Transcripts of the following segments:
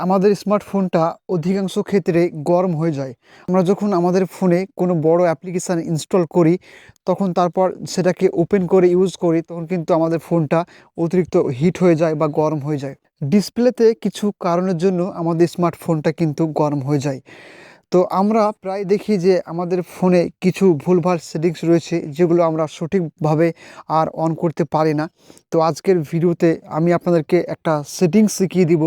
আমাদের স্মার্টফোনটা অধিকাংশ ক্ষেত্রে গরম হয়ে যায়। আমরা যখন আমাদের ফোনে কোনো বড় অ্যাপ্লিকেশান ইনস্টল করি, তখন তারপর সেটাকে ওপেন করে, ইউজ করি, তখন কিন্তু আমাদের ফোনটা অতিরিক্ত হিট হয়ে যায় বা গরম হয়ে যায়। ডিসপ্লেতে কিছু কারণের জন্য আমাদের স্মার্টফোনটা কিন্তু গরম হয়ে যায়। তো আমরা প্রায় দেখি যে আমাদের ফোনে কিছু ভুলভাল সেটিংস রয়েছে যেগুলো আমরা সঠিকভাবে আর অন করতে পারি না। তো আজকের ভিডিওতে আমি আপনাদেরকে একটা সেটিংস শিখিয়ে দিব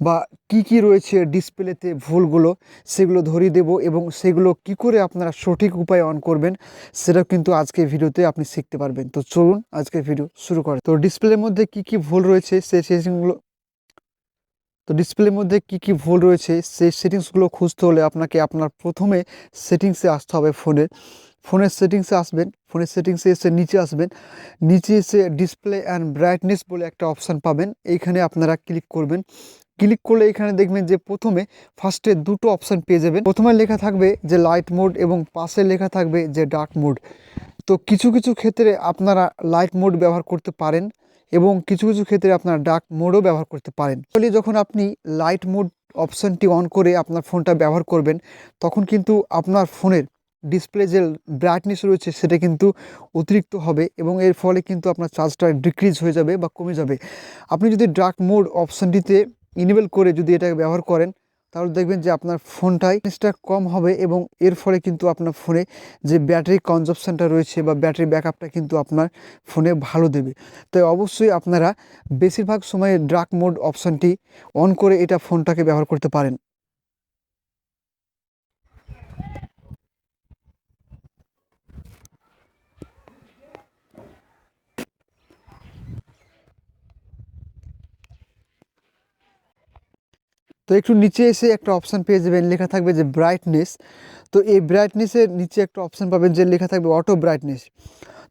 বা কি কি রয়েছে ডিসপ্লেতে ভুলগুলো, সেগুলো ধরিয়ে দেব এবং সেগুলো কি করে আপনারা সঠিক উপায়ে অন করবেন সেটা কিন্তু আজকের ভিডিওতে আপনি শিখতে পারবেন। তো চলুন আজকের ভিডিও শুরু করে। তো ডিসপ্লের মধ্যে কি কি ভুল রয়েছে সেই সেটিংসগুলো তো ডিসপ্লের মধ্যে কি কি ভুল রয়েছে, সেই সেটিংসগুলো খুঁজতে হলে আপনাকে আপনার প্রথমে সেটিংসে আসতে হবে ফোনের ফোনের সেটিংসে আসবেন ফোনের সেটিংসে এসে নিচে আসবেন। নিচে এসে ডিসপ্লে অ্যান্ড ব্রাইটনেস বলে একটা অপশান পাবেন। এইখানে আপনারা ক্লিক করবেন। ক্লিক করলে এখানে দেখবেন যে প্রথমে ফার্স্টে দুটো অপশান পেয়ে যাবেন। প্রথমে লেখা থাকবে যে লাইট মোড এবং পাশে লেখা থাকবে যে ডার্ক মোড তো কিছু কিছু ক্ষেত্রে আপনারা লাইট মোড ব্যবহার করতে পারেন। এবং কিছু কিছু ক্ষেত্রে আপনার ডার্ক মোডও ব্যবহার করতে পারেন। ফলে যখন আপনি লাইট মোড অপশানটি অন করে আপনার ফোনটা ব্যবহার করবেন, তখন কিন্তু আপনার ফোনের ডিসপ্লে যে ব্রাইটনেস রয়েছে, সেটা কিন্তু অতিরিক্ত হবে এবং এর ফলে কিন্তু আপনার চার্জটা ডিক্রিজ হয়ে যাবে বা কমে যাবে। আপনি যদি ডার্ক মোড অপশানটিতে ইনেবল করে যদি এটাকে ব্যবহার করেন তাহলে দেখবেন যে আপনার ফোনটাই জিনিসটা কম হবে এবং এর ফলে কিন্তু আপনার ফোনে যে ব্যাটারি কনজাপশানটা রয়েছে বা ব্যাটারি ব্যাকআপটা কিন্তু আপনার ফোনে ভালো দেবে। তাই অবশ্যই আপনারা বেশিরভাগ সময়ে ড্রাক মোড অপশানটি অন করে এটা ফোনটাকে ব্যবহার করতে পারেন। তো একটু নিচে এসে একটা অপশান পেয়ে যাবেন, লেখা থাকবে যে ব্রাইটনেস তো এই ব্রাইটনেসের নিচে একটা অপশান পাবেন যে লেখা থাকবে অটো ব্রাইটনেস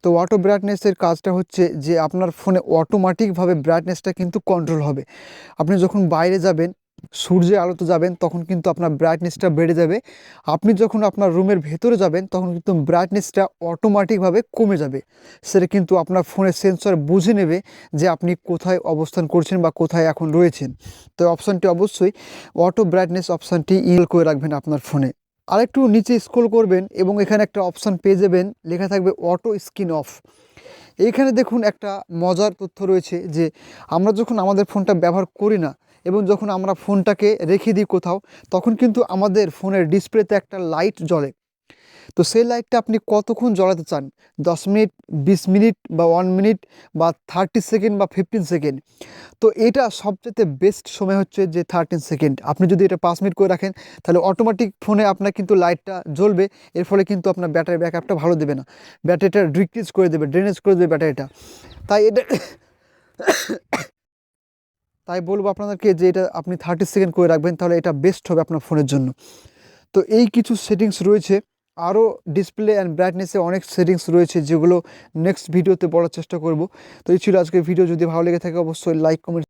তো অটো ব্রাইটনেসের কাজটা হচ্ছে যে আপনার ফোনে অটোমেটিকভাবে ব্রাইটনেসটা কিন্তু কন্ট্রোল হবে। আপনি যখন বাইরে যাবেন সূর্যের আলোতে যাবেন, তখন কিন্তু আপনার ব্রাইটনেসটা বেড়ে যাবে। আপনি যখন আপনার রুমের ভেতরে যাবেন, তখন কিন্তু ব্রাইটনেসটা অটোমেটিকভাবে কমে যাবে। সেটা কিন্তু আপনার ফোনের সেন্সর বুঝে নেবে যে আপনি কোথায় অবস্থান করছেন বা কোথায় এখন রয়েছেন। তো অপশানটি অবশ্যই অটো ব্রাইটনেস অপশানটি ইল করে রাখবেন আপনার ফোনে আরেকটু নিচে স্ক্রোল করবেন এবং এখানে একটা অপশান পেয়ে যাবেন, লেখা থাকবে অটো স্ক্রিন অফ এইখানে দেখুন একটা মজার তথ্য রয়েছে যে আমরা যখন আমাদের ফোনটা ব্যবহার করি না এবং যখন আমরা ফোনটাকে রেখে দিই কোথাও, তখন কিন্তু আমাদের ফোনের ডিসপ্লেতে একটা লাইট জ্বলে। তো সেই লাইটটা আপনি কতক্ষণ জ্বলাতে চান? দশ মিনিট, বিশ মিনিট বা ওয়ান মিনিট বা থার্টি সেকেন্ড বা ফিফটিন সেকেন্ড তো এটা সবচেয়ে বেস্ট সময় হচ্ছে যে থার্টিন সেকেন্ড আপনি যদি এটা পাঁচ মিনিট করে রাখেন, তাহলে অটোমেটিক ফোনে আপনার কিন্তু লাইটটা জ্বলবে, এর ফলে কিন্তু আপনার ব্যাটারি ব্যাকআপটা ভালো দেবে না। ব্যাটারিটা ডিক্রিজ করে দেবে ড্রেনেজ করে দেবে ব্যাটারিটা। তাই এটা তাই বলব আপনাদেরকে যে এটা আপনি থার্টি সেকেন্ড করে রাখবেন, তাহলে এটা বেস্ট হবে আপনার ফোনের জন্য। তো এই কিছু সেটিংস রয়েছে আরও ডিসপ্লে অ্যান্ড ব্রাইটনেসে অনেক সেটিংস রয়েছে যেগুলো নেক্সট ভিডিওতে বলার চেষ্টা করব। তো এই ছিল আজকের ভিডিও যদি ভালো লেগে থাকে অবশ্যই লাইক কমেন্ট